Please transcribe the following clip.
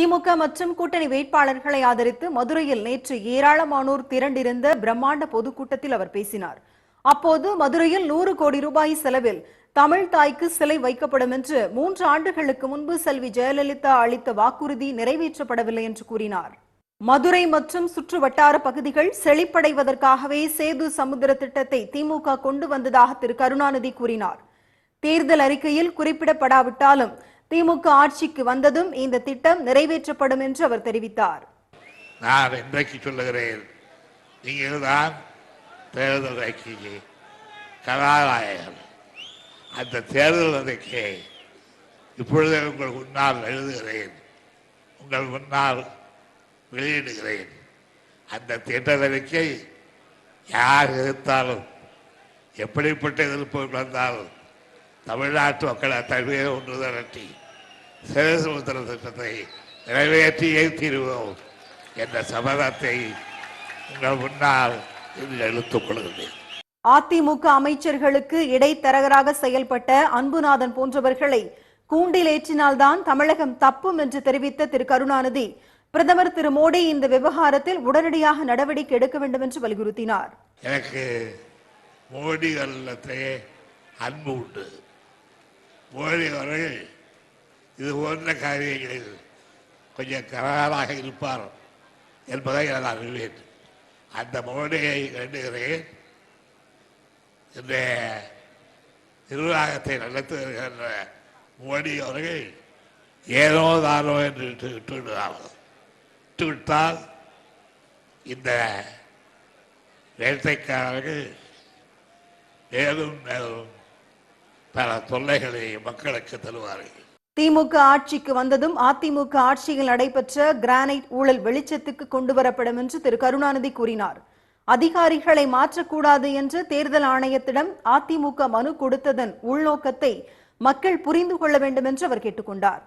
திமுக மற்றும் கூட்டணி வேட்பாளர்களை ஆதரித்து மதுரையில் நேற்று ஏராளமானோர் திரண்டிருந்த பிரம்மாண்ட பொதுக்கூட்டத்தில் அவர் பேசினார். அப்போது மதுரையில் நூறு கோடி ரூபாய் செலவில் தமிழ் தாய்க்கு சிலை வைக்கப்படும் என்று மூன்று ஆண்டுகளுக்கு முன்பு செல்வி ஜெயலலிதா அளித்த வாக்குறுதி நிறைவேற்றப்படவில்லை என்று கூறினார். மதுரை மற்றும் சுற்று வட்டார பகுதிகள் செழிப்படைவதற்காகவே சேது சமுத்திர திட்டத்தை திமுக கொண்டு வந்ததாக திரு. கருணாநிதி கூறினார். தேர்தல் அறிக்கையில் குறிப்பிடப்படாவிட்டாலும் திமுக ஆட்சிக்கு வந்ததும் இந்த திட்டம் நிறைவேற்றப்படும் என்று அவர் தெரிவித்தார். நான் இன்றைக்கு சொல்லுகிறேன் நீங்கள் தான் தேர்தல் அறிக்கையை கதாநாயகர் அந்த தேர்தல் அறிக்கையை இப்பொழுது உங்கள் முன்னால் எழுதுகிறேன் உங்கள் முன்னால் வெளியிடுகிறேன். அந்த தேர்தல் அறிக்கை யார் எதிர்த்தாலும் எப்படிப்பட்ட எதிர்ப்பு வந்தாலும் தமிழ்நாட்டு மக்களை தழுவிய ஒன்று திரட்டி சிறசுமுத்திர திட்டத்தை நிறைவேற்றியே தீருவோம் என்ற சபதத்தை உங்கள் முன்னால் இன்று எடுத்துக் கொள்கிறேன். அதிமுக அமைச்சர்களுக்கு இடைத்தரகராக செயல்பட்ட அன்புநாதன் போன்றவர்களை கூண்டில் ஏற்றினால்தான் தமிழகம் தப்பும் என்று தெரிவித்த திரு கருணாநிதி பிரதமர் திரு மோடி இந்த விவகாரத்தில் உடனடியாக நடவடிக்கை எடுக்க வேண்டும் என்று வலியுறுத்தினார். எனக்கு மோடி அல்லத்தையே அன்பு உண்டு. மோடி அவர்கள் இது போன்ற காரியங்களில் கொஞ்சம் கராராக இருப்பார் என்பதை நான் அறிவேன். அந்த மோடியை வேண்டுகிறேன் இந்த நிர்வாகத்தை நடத்தி வருகின்ற மோடி அவர்கள் ஏனோ தானோ என்று விட்டு விட்டு விடுவார்கள் விட்டுவிட்டால் இந்த வேட்டைக்காரர்கள் மேலும் மேலும் பல தொல்லைகளை மக்களுக்கு தருவார்கள். திமுக ஆட்சிக்கு வந்ததும் அதிமுக ஆட்சியில் நடைபெற்ற கிரானைட் ஊழல் வெளிச்சத்துக்கு கொண்டு வரப்படும் என்று திரு கருணாநிதி கூறினார். அதிகாரிகளை மாற்றக்கூடாது என்று தேர்தல் ஆணையத்திடம் அதிமுக மனு கொடுத்ததன் உள்நோக்கத்தை மக்கள் புரிந்து கொள்ள வேண்டும் என்று அவர் கேட்டுக்கொண்டார்.